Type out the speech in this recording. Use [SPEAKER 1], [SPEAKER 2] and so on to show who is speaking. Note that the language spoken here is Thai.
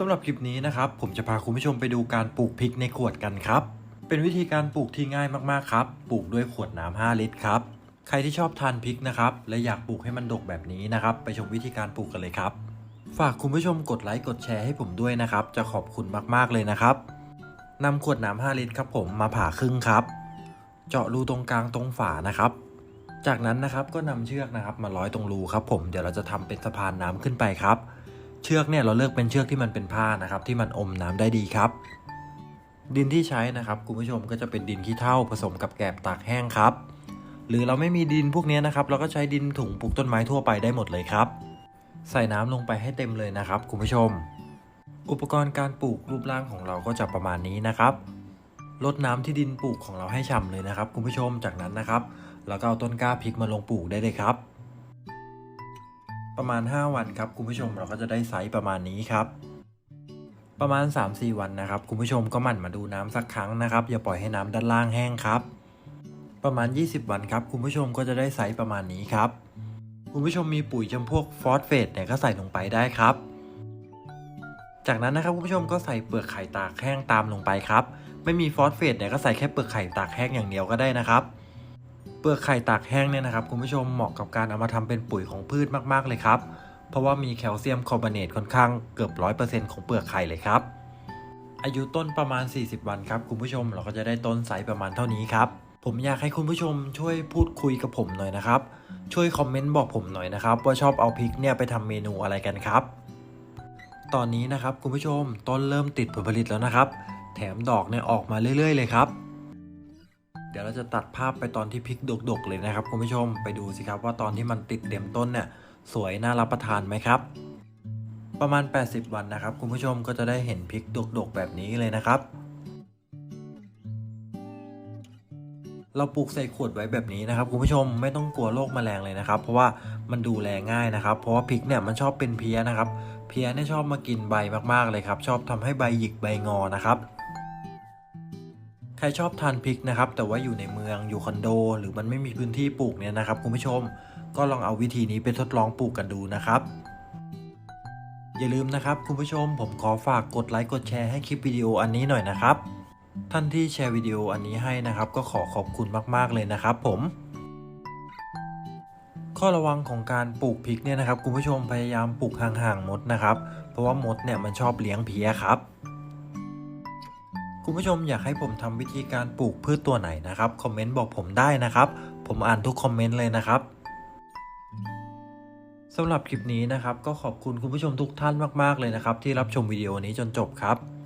[SPEAKER 1] สำหรับคลิปนี้นะครับผมจะพาคุณผู้ชมไปดูการปลูกพริกในขวดกันครับ เป็นวิธีการปลูกที่ง่ายมากๆครับ ปลูกด้วยขวดน้ำ5ลิตรครับ ใครที่ชอบทานพริกนะครับ และอยากปลูกให้มันดกแบบนี้นะครับ ไปชมวิธีการปลูกกันเลยครับ ฝากคุณผู้ชมกดไลค์กดแชร์ให้ผมด้วยนะครับ จะขอบคุณมากๆเลยนะครับนำขวดน้ำ5ลิตรครับผมมาผ่าครึ่งครับ เจาะรูตรงกลางตรงฝานะครับ จากนั้นนะครับก็นำเชือกนะครับ มาร้อยตรงรูครับ ผมเดี๋ยวเราจะทำเป็นสะพานน้ำขึ้นไปครับ เชือกเนี่ยเราเลือกเป็นเชือกที่มันเป็นผ้านะครับ ที่มันอมน้ำได้ดีครับ ดินที่ใช้นะครับคุณผู้ชมก็จะเป็นดินขี้เถ้าผสมกับแกบตากแห้งครับ หรือเราไม่มีดินพวกนี้นะครับ เราก็ใช้ดินถุงปลูกต้นไม้ทั่วไปได้หมดเลยครับ ใส่น้ำลงไปให้เต็มเลยนะครับคุณผู้ชม อุปกรณ์การปลูกรูปร่างของเราก็จะประมาณนี้นะครับลดน้ำที่ดินปลูกของเราให้ฉ่ำเลยนะครับ คุณผู้ชมจากนั้นนะครับเราก็เอาต้นกล้าพริกมาลงปลูกได้เลยครับ ประมาณ 5 วันครับคุณผู้ชมเราก็จะได้ไซส์ประมาณนี้ครับ ประมาณ 3-4 วันนะครับคุณผู้ชมก็หมั่นมาดูน้ำสักครั้งนะครับ อย่าปล่อยให้น้ำด้านล่างแห้งครับ ประมาณ 20 วันครับคุณผู้ชมก็จะได้ไซส์ประมาณนี้ครับ คุณผู้ชมมีปุ๋ยจำพวกฟอสเฟตเนี่ยก็ใส่ลงไปได้ครับ จากนั้นนะครับคุณผู้ชมก็ใส่เปลือกไข่ตากแห้งตามลงไปครับ ไม่มีฟอสเฟตเนี่ยก็ใส่แค่เปลือกไข่ตากแห้งอย่างเดียวก็ได้นะครับ เปลือกไข่ตากแห้งเนี่ยนะครับคุณผู้ชมเหมาะกับการเอามาทำเป็นปุ๋ยของพืชมากๆเลยครับ เพราะว่ามีแคลเซียมคาร์บอเนตค่อนข้างเกือบ100%ของเปลือกไข่เลยครับ อายุต้นประมาณ 40 วันครับคุณผู้ชมเราก็จะได้ต้นไซส์ประมาณเท่านี้ครับผมอยากให้คุณผู้ชมช่วยพูดคุยกับผมหน่อยนะครับ ช่วยคอมเมนต์บอกผมหน่อยนะครับ ว่าชอบเอาพริกเนี่ยไปทำเมนูอะไรกันครับ ตอนนี้นะครับคุณผู้ชมต้นเริ่มติดผลผลิตแล้วนะครับ แถมดอกเนี่ยออกมาเรื่อย ๆ เลยครับ เดี๋ยวเราจะตัดภาพไปตอนที่พริกดกๆเลยนะครับคุณผู้ชมไปดูสิครับว่าตอนที่มันติดเต็มต้นเนี่ยสวยน่ารับประทานไหมครับ ประมาณ 80 วันนะครับคุณผู้ชมก็จะได้เห็นพริกดกๆแบบนี้เลยนะครับ เราปลูกใส่ขวดไว้แบบนี้นะครับคุณผู้ชมไม่ต้องกลัวโรคแมลงเลยนะครับ เพราะว่ามันดูแลง่ายนะครับ เพราะว่าพริกเนี่ยมันชอบเป็นเพี้ยนะครับ เพี้ยเนี่ยชอบมากินใบมากๆเลยครับ ชอบทำให้ใบหยิกใบงอนะครับ ใครชอบทานพริกนะครับ แต่ว่าอยู่ในเมืองอยู่คอนโด หรือมันไม่มีพื้นที่ปลูกเนี่ยนะครับคุณผู้ชมก็ลองเอาวิธีนี้ไปทดลองปลูกกันดูนะครับ อย่าลืมนะครับคุณผู้ชม ผมขอฝากกดไลค์กดแชร์ให้คลิปวิดีโออันนี้หน่อยนะครับ ท่านที่แชร์วิดีโออันนี้ให้นะครับ ก็ขอขอบคุณมากๆเลยนะครับ ผม ข้อระวังของการปลูกพริกเนี่ยนะครับคุณผู้ชมพยายามปลูกห่างๆมดนะครับ เพราะว่ามดเนี่ยมันชอบเลี้ยงเพี้ยครับ คุณผู้ชมอยากให้ผมทำวิธีการปลูกพืชตัวไหนนะครับคอมเมนต์บอกผมได้นะครับ ผมอ่านทุกคอมเมนต์เลยนะครับสำหรับคลิปนี้นะครับ ก็ขอบคุณคุณผู้ชมทุกท่านมาก ๆ เลยนะครับ ที่รับชมวิดีโอนี้จนจบครับ